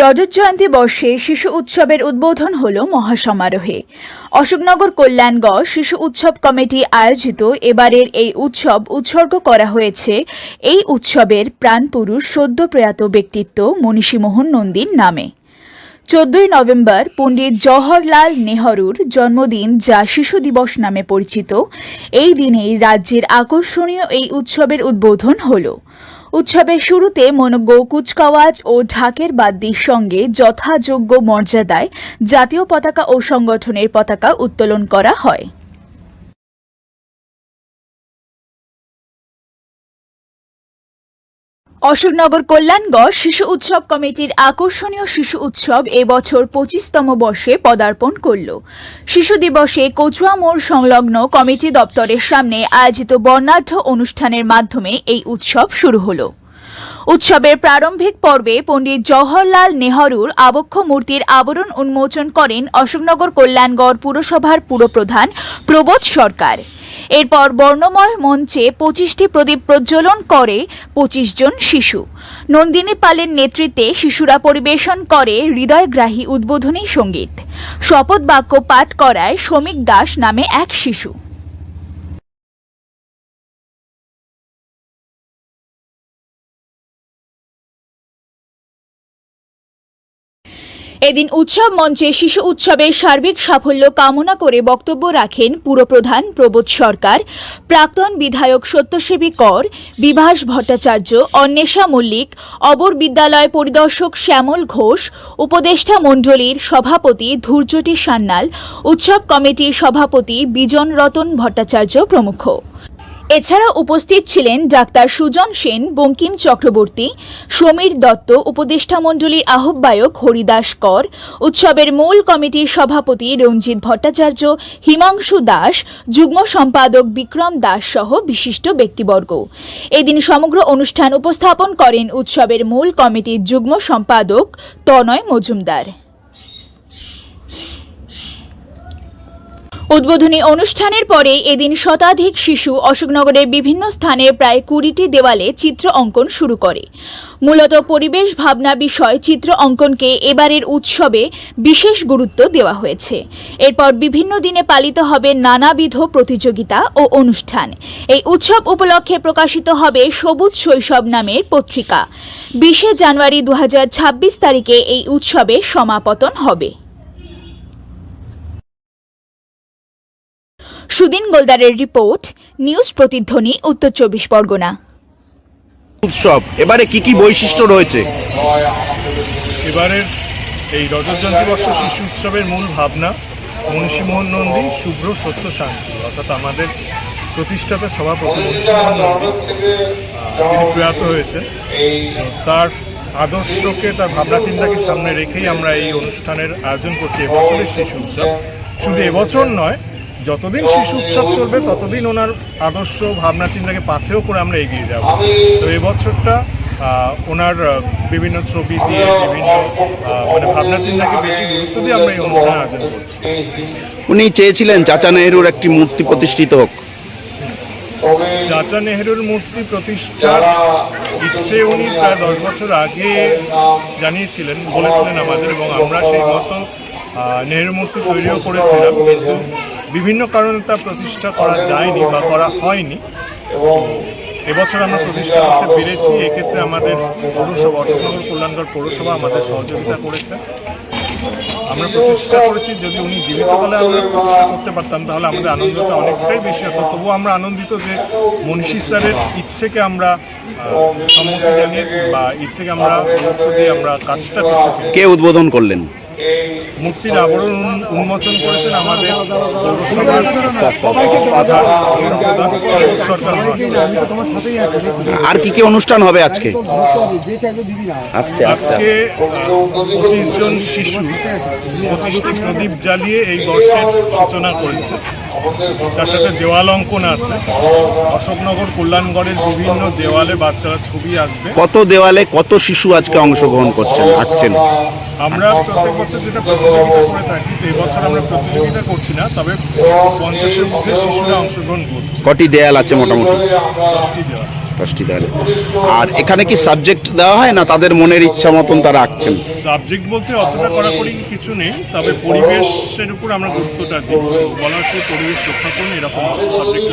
রজত জয়ন্তী বর্ষে শিশু উৎসবের উদ্বোধন হল মহাসমারোহে। অশোকনগর কল্যাণগড় শিশু উৎসব কমিটি আয়োজিত এবারের এই উৎসব উৎসর্গ করা হয়েছে এই উৎসবের প্রাণপুরুষ সদ্য প্রয়াত ব্যক্তিত্ব মনীষীমোহন নন্দীর নামে। চোদ্দই নভেম্বর পণ্ডিত জওহরলাল নেহরুর জন্মদিন যা শিশু দিবস নামে পরিচিত। এই দিনেই রাজ্যের আকর্ষণীয় এই উৎসবের উদ্বোধন হল। উৎসবের শুরুতে মনজ্ঞ কুচকাওয়াজ ও ঢাকের বাদ্যির সঙ্গে যথাযোগ্য মর্যাদায় জাতীয় পতাকা ও সংগঠনের পতাকা উত্তোলন করা হয়। অশোকনগর কল্যাণগড় শিশু উৎসব কমিটির আকর্ষণীয় শিশু উৎসব এবছর পঁচিশতম বর্ষে পদার্পণ করল। শিশু দিবসে কচুয়া মোড় সংলগ্ন কমিটি দপ্তরের সামনে আয়োজিত বর্ণাঢ্য অনুষ্ঠানের মাধ্যমে এই উৎসব শুরু হলো। উৎসবের প্রারম্ভিক পর্বে পণ্ডিত জওহরলাল নেহরুর আবক্ষ মূর্তির আবরণ উন্মোচন করেন অশোকনগর কল্যাণগড় পুরসভার পুরপ্রধান প্রবোধ সরকার। এরপর বর্ণময় মঞ্চে পঁচিশটি প্রদীপ প্রজ্বলন করে পঁচিশ জন শিশু। নন্দিনী পালের নেতৃত্বে শিশুরা পরিবেশন করে হৃদয়গ্রাহী উদ্বোধনী সংগীত। শপথ বাক্য পাঠ করায় শ্রমিক দাস নামে এক শিশু। এদিন উৎসব মঞ্চে শিশু উৎসবের সার্বিক সাফল্য কামনা করে বক্তব্য রাখেন পুরপ্রধান প্রবোধ সরকার, প্রাক্তন বিধায়ক সত্যসেবী কর, বিভাস ভট্টাচার্য, অন্বেষা মল্লিক, অবর বিদ্যালয় পরিদর্শক শ্যামল ঘোষ, উপদেষ্টা মণ্ডলীর সভাপতি ধূর্যটি সান্যাল, উৎসব কমিটির সভাপতি বিজন রতন ভট্টাচার্য প্রমুখ। এছাড়া উপস্থিত ছিলেন ডাক্তার সুজন সেন, বঙ্কিম চক্রবর্তী, সমীর দত্ত, উপদেষ্টা মণ্ডলীর আহ্বায়ক হরিদাস কর, উৎসবের মূল কমিটির সভাপতি রঞ্জিত ভট্টাচার্য, হিমাংশু দাস, যুগ্ম সম্পাদক বিক্রম দাস সহ বিশিষ্ট ব্যক্তিবর্গ। এদিন সমগ্র অনুষ্ঠান উপস্থাপন করেন উৎসবের মূল কমিটির যুগ্ম সম্পাদক তনয় মজুমদার। উদ্বোধনী অনুষ্ঠানের পরে এদিন শতাধিক শিশু অশোকনগরের বিভিন্ন স্থানে প্রায় কুড়িটি দেওয়ালে চিত্র অঙ্কন শুরু করে। মূলত পরিবেশ ভাবনা বিষয় চিত্র অঙ্কনকে এবারের উৎসবে বিশেষ গুরুত্ব দেওয়া হয়েছে। এরপর বিভিন্ন দিনে পালিত হবে নানাবিধ প্রতিযোগিতা ও অনুষ্ঠান। এই উৎসব উপলক্ষে প্রকাশিত হবে সবুজ শৈশব নামের পত্রিকা। বিশে জানুয়ারি দু হাজার ছাব্বিশ তারিখে এই উৎসবে সমাপতন হবে। সুদিন গোলদারের রিপোর্ট নিউজ প্রতিধ্বনি উত্তর চব্বিশ পরগনা। উৎসব এবারে কি কি বৈশিষ্ট্য রয়েছে? এবারের এই রজত জয়ন্তী বর্ষ শিশু উৎসবের মূল ভাবনা মনীষীমোহন নন্দী শুভ্র সত্য শান্তি। অর্থাৎ আমাদের প্রতিষ্ঠাতা সভাপতি তিনি প্রয়াত হয়েছে তার আদর্শকে তার ভাবনা চিন্তাকে সামনে রেখেই আমরা এই অনুষ্ঠানের আয়োজন করছি। এবছরের শিশু উৎসব। শুধু এবছর নয় যতদিন শিশু উৎসব চলবে ততদিন ওনার আদর্শ ভাবনা চিন্তাকে পাথেও করে আমরা এগিয়ে যাব। তো এই বছরটা ওনার বিভিন্ন ছবি দিয়ে বিভিন্ন মানে ভাবনা চিন্তাকে বেশি গুরুত্ব দিয়ে আমরা এই অনুষ্ঠানের আয়োজন করছি। উনি চেয়েছিলেন চাচা নেহরুর একটি মূর্তি প্রতিষ্ঠিত হোক। চাচা নেহরুর মূর্তি প্রতিষ্ঠার ইচ্ছে উনি প্রায় দশ বছর আগে জানিয়েছিলেন বলেছিলেন আমাদের এবং আমরা সেই মতো নেহরু মূর্তি তৈরিও করেছিলাম কিন্তু বিভিন্ন কারণে তা প্রতিষ্ঠা করা যায়নি বা করা হয়নি। এবং এবছর আমরা প্রতিষ্ঠা করতে পেরেছি এক্ষেত্রে আমাদের পৌরসভা অশোকনগর কল্যাণগড় পৌরসভা আমাদের সহযোগিতা করেছে। আমরা প্রতিষ্ঠা করেছি যদি উনি জীবিতকালে আমরা প্রতিষ্ঠা করতে পারতাম তাহলে আমাদের আনন্দটা অনেকটাই বেশি হতো। তবুও আমরা আনন্দিত যে মনীষী স্যারের ইচ্ছেকে আমরা সম্মতি জানিয়ে বা ইচ্ছেকে আমরা গুরুত্ব দিয়ে আমরা কাজটা কে উদ্বোধন করলেন? মূর্তির আবরণ উন্মোচন করেছেন আমাদের। আর কি কি অনুষ্ঠান হবে আজকে আজকে আজকে পঁচিশ জন শিশু পঁচিশটি প্রদীপ জ্বালিয়ে এই বর্ষের সূচনা করেছে তার সাথে দেওয়াল অঙ্কন আছে। অশোকনগর কল্যাণগড়ের বিভিন্ন দেওয়ালে বাচ্চারা ছবি আঁকবে। কত দেওয়ালে কত শিশু আজকে অংশগ্রহণ করছেন আঁকছেন? আমরা প্রত্যেক বছর যেটা প্রতিযোগিতা করে থাকি তো এবছর আমরা প্রতিযোগিতা করছি না তবে পঞ্চাশের মধ্যে শিশুরা অংশগ্রহণ করছে। কটি দেয়াল আছে মোটামুটি? দশটি দেওয়াল। ট্রাস্টি দেওয়া আর এখানে কি সাবজেক্ট দেওয়া হয় না তাদের মনের ইচ্ছা মতন তারা আঁকছেন? সাবজেক্ট বলতে অতটা কড়াকড়ি কিছু নেই, তবে পরিবেশের উপর আমরা গুরুত্বটা দিই। বলা হচ্ছে পরিবেশ রক্ষা করুন, এরকম সাবজেক্ট